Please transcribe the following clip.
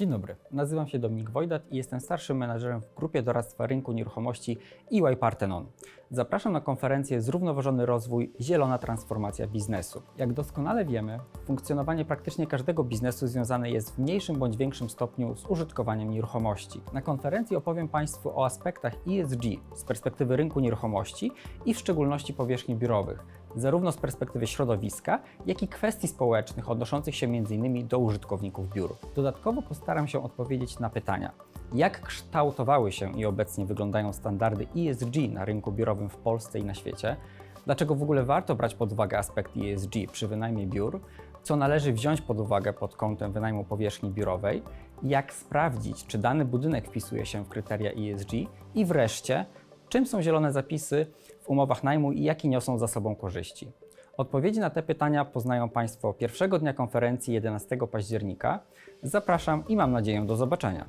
Dzień dobry, nazywam się Dominik Wojdat i jestem starszym menadżerem w grupie doradztwa rynku nieruchomości EY Parthenon. Zapraszam na konferencję Zrównoważony rozwój Zielona transformacja biznesu. Jak doskonale wiemy, funkcjonowanie praktycznie każdego biznesu związane jest w mniejszym bądź większym stopniu z użytkowaniem nieruchomości. Na konferencji opowiem Państwu o aspektach ESG z perspektywy rynku nieruchomości i w szczególności powierzchni biurowych, zarówno z perspektywy środowiska, jak i kwestii społecznych odnoszących się m.in. do użytkowników biur. Dodatkowo postaram się odpowiedzieć na pytania. Jak kształtowały się i obecnie wyglądają standardy ESG na rynku biurowym w Polsce i na świecie? Dlaczego w ogóle warto brać pod uwagę aspekt ESG przy wynajmie biur? Co należy wziąć pod uwagę pod kątem wynajmu powierzchni biurowej? Jak sprawdzić, czy dany budynek wpisuje się w kryteria ESG? I wreszcie, czym są zielone zapisy w umowach najmu i jakie niosą za sobą korzyści? Odpowiedzi na te pytania poznają Państwo pierwszego dnia konferencji 11 października. Zapraszam i mam nadzieję do zobaczenia.